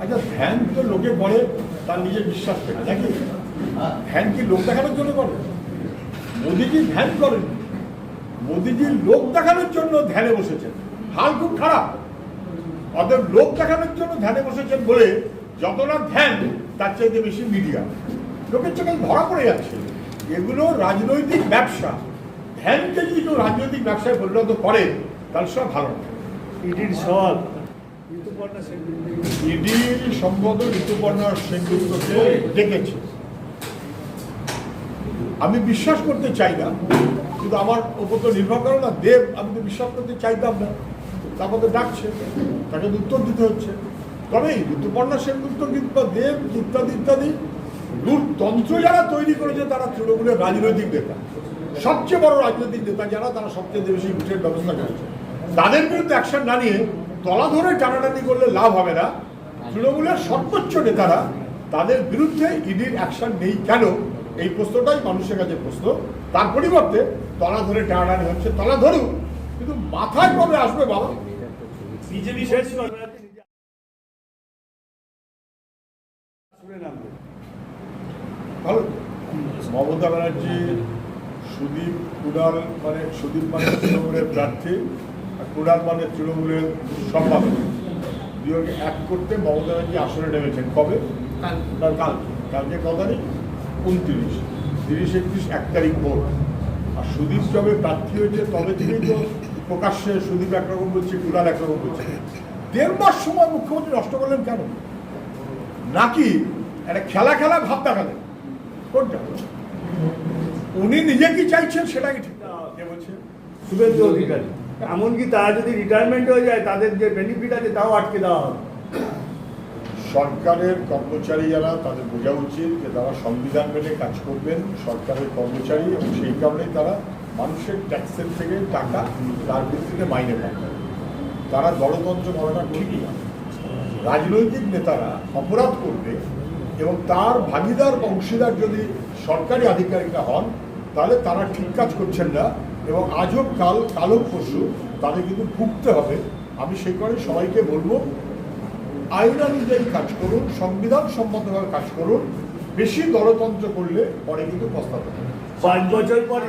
আচ্ছা ধ্যান তো লোকে করে, তার নিজের বিশ্বাস থেকে নাকি? ধ্যান কি লোক দেখানোর জন্য করে? মোদিজি ধ্যান করেন। মোদিজি লোক দেখানোর জন্য ধ্যানে বসেছেন। হাল খুব খারাপ। অতএব লোক দেখানোর জন্য ধ্যানে বসেছেন বলে যত না ধ্যান, তার চাইতে বেশি মিডিয়া। লোকের চোখে ধরা পড়ে যাচ্ছে। এগুলো রাজনৈতিক ব্যবসা। ধ্যানকে যদি রাজনৈতিক ব্যবসায় পরিণত করে, তাহলে সব ভালো না। ইডির সওয়াল। ইডির সম্ভবত ঋতুপর্ণা সেনগুপ্তকে ডেকেছে আমি বিশ্বাস করতে চাই না, কিন্তু আমার ওপর তো নির্ভর করে না। দেব আমি তো বিশ্বাস করতে চাইতাম না। তারপর ডাকছে, তাকে উত্তর দিতে হচ্ছে। তবে ঋতুপর্ণা সেনগুপ্ত বা দেব ইত্যাদি ইত্যাদি তন্ত্র যারা তৈরি করেছে, তারা তৃণমূলের রাজনৈতিক নেতা। সবচেয়ে বড় রাজনৈতিক নেতা যারা, তারা সবচেয়ে বেশি ভোটের ব্যবস্থা করেছে। তাদের বিরুদ্ধে অ্যাকশন না নিয়ে তলা ধরে টানাটানি করলে লাভ হবে না। তৃণমূলের সর্বোচ্চ নেতারা তাদের বিরুদ্ধে ইডির অ্যাকশন নেই কেন? এই প্রশ্নটাই মানুষের কাছে প্রশ্ন। তার পরিবর্তে তলা ধরে টানাটানি হচ্ছে তলা ধরুক কিন্তু মাথায় কবে আসবে বাবা? বিজেপি শেষ সরকারকে নিজে ভালো। মমতা ব্যানার্জি সুদীপ কুড়াল মানে সুদীপ মানে তৃণমূলের প্রার্থী। আর কুড়াল মানে তৃণমূলের সম্পাদক। দুজনকে এক করতে মমতা ব্যানার্জি আসনে নেমেছেন। কবে? কাল। কাল। কালকে ক তারিখ? উনত্রিশ। তিরিশ একত্রিশ এক তারিখ ভোট আর সুদীপ যবে প্রার্থী হয়েছে তবে থেকেই তো প্রকাশ্যে সুদীপ একরকম বলছে কুড়াল একরকম বলছে। দেড় মাস সময় মুখ্যমন্ত্রী নষ্ট করলেন কেন? নাকি একটা খেলা খেলা ভাব দেখালেন? কোনটা? উনি নিজে কি চাইছেন সেটা কি ঠিক বলছে? শুভেন্দু অধিকারী। এমনকি তারা যদি রিটায়ারমেন্ট হয়ে যায়, তাদের যে বেনিফিট আছে, তাও আটকে দেওয়া হবে। সরকারের কর্মচারী যারা, তাদের বোঝা উচিত যে তারা সংবিধান মেনে কাজ করবেন, সরকারের কর্মচারী এবং সেই কারণেই তারা মানুষের ট্যাক্সের থেকে টাকা তার ভিত্তিতে মাইনে পান তারা গণতন্ত্র করাটা ঠিকই না। রাজনৈতিক নেতারা অপরাধ করবে এবং তার ভাগিদার অংশীদার যদি সরকারি আধিকারিকরা হন, তাহলে তারা ঠিক কাজ করছেন না। এবং আজও কাল কালো পশু তাদের কিন্তু ভুগতে হবে। আমি সেই কারণে সবাইকে বলব আইন অনুযায়ী কাজ করুন, সংবিধান সম্মতভাবে কাজ করুন, বেশি গণতন্ত্র করলে পরে কিন্তু পস্তাতে হবে। পাঁচ বছর পর